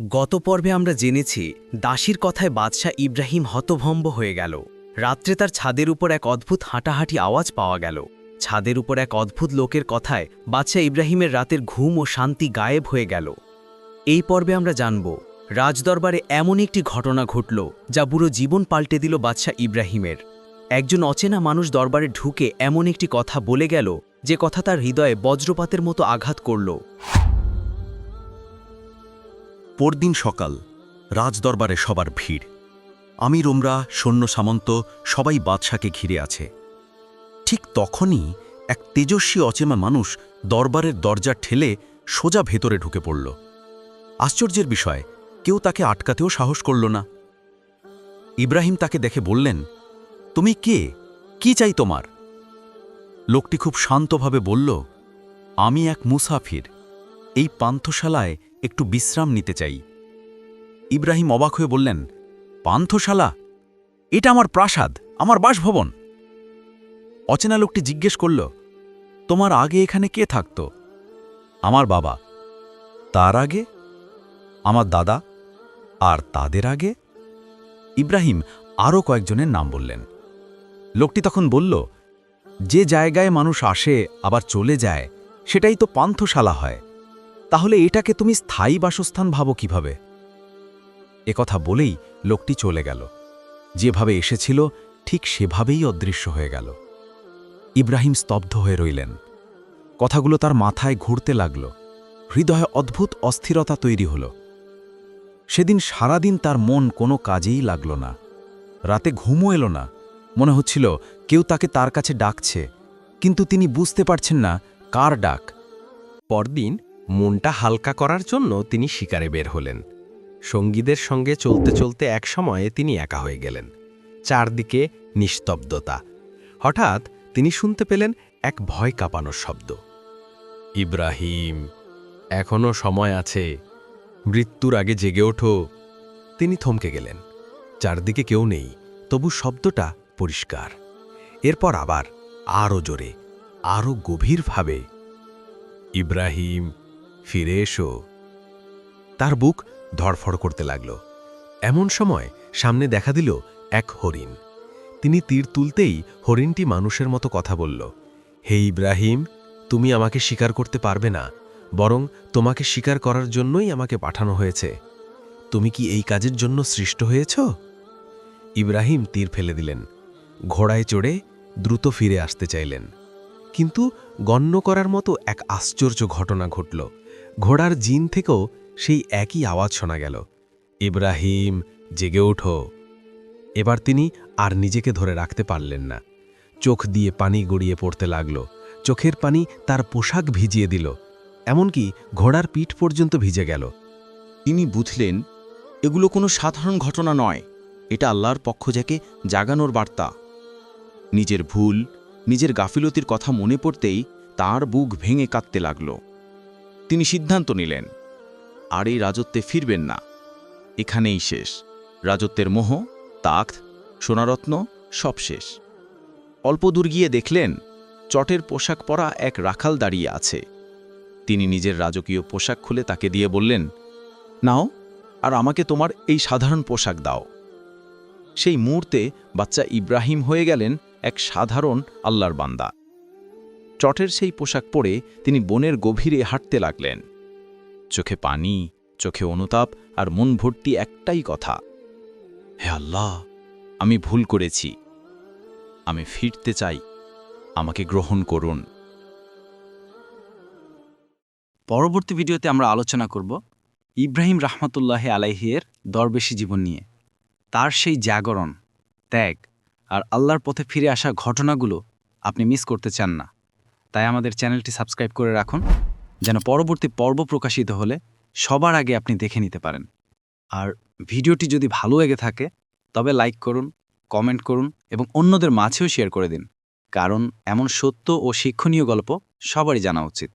গত পর্বে আমরা জেনেছি, দাসীর কথায় বাদশাহ ইব্রাহিম হতভম্ব হয়ে গেল। রাত্রে তার ছাদের উপর এক অদ্ভুত হাঁটাহাঁটি আওয়াজ পাওয়া গেল। ছাদের উপর এক অদ্ভুত লোকের কথায় বাদশাহ ইব্রাহিমের রাতের ঘুম ও শান্তি গায়েব হয়ে গেল। এই পর্বে আমরা জানব, রাজদরবারে এমন একটি ঘটনা ঘটল, যা পুরো জীবন পাল্টে দিল বাদশাহ ইব্রাহিমের। একজন অচেনা মানুষ দরবারে ঢুকে এমন একটি কথা বলে গেল, যে কথা তার হৃদয়ে বজ্রপাতের মতো আঘাত করল। পরদিন সকাল রাজদরবারে সবার ভিড়। আমির ওমরা সৈন্য, সামন্ত সবাই বাদশাকে ঘিরে আছে। ঠিক তখনই এক তেজস্বী অচেমা মানুষ দরবারের দরজা ঠেলে সোজা ভেতরে ঢুকে পড়ল। আশ্চর্যের বিষয়, কেউ তাকে আটকাতেও সাহস করল না। ইব্রাহিম তাকে দেখে বললেন, তুমি কে? কি চাই তোমার? লোকটি খুব শান্তভাবে বলল, আমি এক মুসাফির। এই পান্থশালায় একটু বিশ্রাম নিতে চাই। ইব্রাহিম অবাক হয়ে বললেন, পান্থশালা? এটা আমার প্রাসাদ, আমার বাসভবন। অচেনা লোকটি জিজ্ঞেস করল, তোমার আগে এখানে কে থাকত? আমার বাবা। তার আগে? আমার দাদা। আর তাদের আগে? ইব্রাহিম আরও কয়েকজনের নাম বললেন। লোকটি তখন বলল, যে জায়গায় মানুষ আসে, আবার চলে যায়, সেটাই তো পান্থশালা হয়। তাহলে এটাকে তুমি স্থায়ী বাসস্থান ভাবো কীভাবে? কথা বলেই লোকটি চলে গেল। যেভাবে এসেছিল, ঠিক সেভাবেই অদৃশ্য হয়ে গেল। ইব্রাহিম স্তব্ধ হয়ে রইলেন। কথাগুলো তার মাথায় ঘুরতে লাগল। হৃদয়ে অদ্ভুত অস্থিরতা তৈরি হল। সেদিন সারাদিন তার মন কোনো কাজেই লাগল না। রাতে ঘুমও এলো না। মনে হচ্ছিল কেউ তাকে তার কাছে ডাকছে, কিন্তু তিনি বুঝতে পারছেন না কার ডাক। পরদিন মনটা হালকা করার জন্য তিনি শিকারে বের হলেন। সঙ্গীদের সঙ্গে চলতে চলতে এক সময়ে তিনি একা হয়ে গেলেন। চারদিকে নিস্তব্ধতা। হঠাৎ তিনি শুনতে পেলেন এক ভয় কাঁপানোর শব্দ। ইব্রাহিম, এখনও সময় আছে। মৃত্যুর আগে জেগে ওঠো। তিনি থমকে গেলেন। চারদিকে কেউ নেই, তবু শব্দটা পরিষ্কার। এরপর আবার আরও জোরে আরও গভীরভাবে, ইব্রাহিম ফিরে এসো। তার বুক ধড়ফড় করতে লাগল। এমন সময় সামনে দেখা দিল এক হরিণ। তিনি তীর তুলতেই হরিণটি মানুষের মতো কথা বলল, হে ইব্রাহিম, তুমি আমাকে স্বীকার করতে পারবে না, বরং তোমাকে স্বীকার করার জন্যই আমাকে পাঠানো হয়েছে। তুমি কি এই কাজের জন্য সৃষ্ট হয়েছ? ইব্রাহিম তীর ফেলে দিলেন, ঘোড়ায় চড়ে দ্রুত ফিরে আসতে চাইলেন। কিন্তু গণ্য করার মতো এক আশ্চর্য ঘটনা ঘটল। ঘোড়ার জিন থেকেও সেই একই আওয়াজ শোনা গেল। ইব্রাহিম, জেগে ওঠো। এবার তিনি আর নিজেকে ধরে রাখতে পারলেন না। চোখ দিয়ে পানি গড়িয়ে পড়তে লাগল। চোখের পানি তার পোশাক ভিজিয়ে দিল। এমনকি ঘোড়ার পিঠ পর্যন্ত ভিজে গেল। তিনি বুঝলেন, এগুলো কোনো সাধারণ ঘটনা নয়। এটা আল্লাহর পক্ষ থেকে জাগানোর বার্তা। নিজের ভুল, নিজের গাফিলতির কথা মনে পড়তেই তার বুক ভেঙে কাঁদতে লাগল। তিনি সিদ্ধান্ত নিলেন, আর এই রাজত্বে ফিরবেন না। এখানেই শেষ। রাজত্বের মোহ তাক সোনারত্ন সব শেষ। অল্প দূর গিয়ে দেখলেন, চটের পোশাক পরা এক রাখাল দাঁড়িয়ে আছে। তিনি নিজের রাজকীয় পোশাক খুলে তাকে দিয়ে বললেন, নাও, আর আমাকে তোমার এই সাধারণ পোশাক দাও। সেই মুহূর্তে বাচ্চা ইব্রাহিম হয়ে গেলেন এক সাধারণ আল্লাহর বান্দা। চটের সেই পোশাক পরে তিনি বনের গভীরে হাঁটতে লাগলেন। চোখে পানি, চোখে অনুতাপ আর মন ভর্তি একটাই কথা, হে আল্লাহ, আমি ভুল করেছি। আমি ফিরতে চাই। আমাকে গ্রহণ করুন। পরবর্তী ভিডিওতে আমরা আলোচনা করব ইব্রাহিম রাহমাতুল্লাহে আলাইহিয়ের দরবেশী জীবন নিয়ে। তার সেই জাগরণ, ত্যাগ আর আল্লাহর পথে ফিরে আসা ঘটনাগুলো আপনি মিস করতে চান না। তাই আমাদের চ্যানেলটি সাবস্ক্রাইব করে রাখুন, যেন পরবর্তী পর্ব প্রকাশিত হলে সবার আগে আপনি দেখে নিতে পারেন। আর ভিডিওটি যদি ভালো লেগে থাকে, তবে লাইক করুন, কমেন্ট করুন এবং অন্যদের মাঝেও শেয়ার করে দিন, কারণ এমন সত্য ও শিক্ষণীয় গল্প সবারই জানা উচিত।